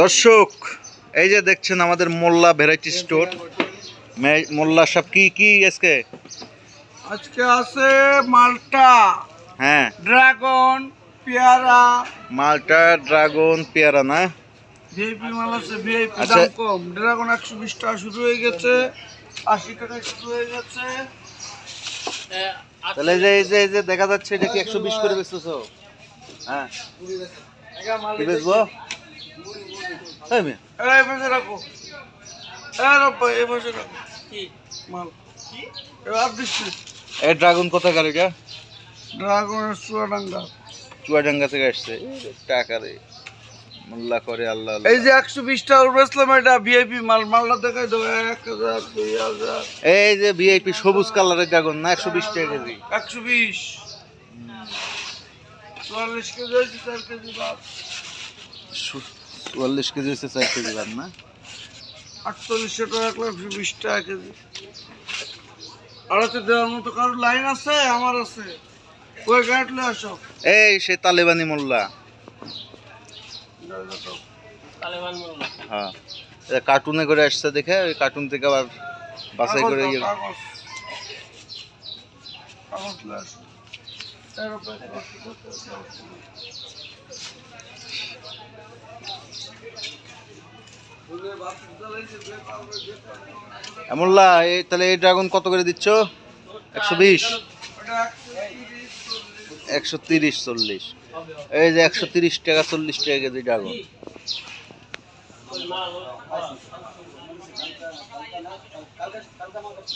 দর্শক এই যে দেখছেন আমাদের মোল্লা ভ্যারাইটি স্টোর মোল্লা সব কি কি আজকে? আজকে আছে মালটা। হ্যাঁ। ড্রাগন পেয়ারা। মালটা ড্রাগন পেয়ারা না? ভিআইপি মাল আছে ভিআইপি আচ্ছা। দাম কম। ড্রাগন একশো বিশ টাকা শুরু হয়ে গেছে আশি টাকা শুরু হয়ে গেছে। তাহলে এই যে এই যে এই যে দেখা যাচ্ছে এটা কি একশো বিশ করে বেচতেছো? হ্যাঁ। কি বেচবো? এই মেয়ে, এই পাশে রাখো। এই রব্বা এই পাশে রাখো। কি? মাল। এবার দিচ্ছি। এই ড্রাগন কোথাকার এটা? ড্রাগনের চুয়াডাঙ্গা। চুয়াডাঙ্গা থেকে আসছে। টাকা রে। মোল্লা করে আল্লাহ। এই যে একশো বিশ টাকা বেচলাম এটা ভিআইপি মাল। মালটা দেখাই দেবো এক হাজার দুই হাজার। এই যে ভিআইপি সবুজ কালারের ড্রাগন না একশো বিশ টাকা কেজি। একশো বিশ। চুয়াল্লিশ কেজি চার কেজি বাদ। চুয়াল্লিশ কেজি হচ্ছে চার কেজি বাদ না? আটচল্লিশশো টাকা একশো বিশ টাকা কেজি। আড়াতে দেওয়ার মতো কারোর লাইন আছে? আমার আছে। ওই গাঁটলে আসো। এই সে তালেবানি মোল্লা। হ্যাঁ। কার্টুনে করে আসছে দেখে ওই কার্টুন থেকে আবার বাছাই করে ইয়ে- দাও, কাগজ কাগজ লে আসো এর উপরে কাগজ দাও, কাগজ দাও। ওদের বাতিল জ্বালাইছে, যে পারবে, যে পারবে না। এ মোল্লা এই তাহলে এই ড্রাগন কত করে দিচ্ছ একশো বিশ একশো তিরিশ। চল্লিশ এই যে একশো তিরিশ টাকা চল্লিশ টাকা কেজি ড্রাগন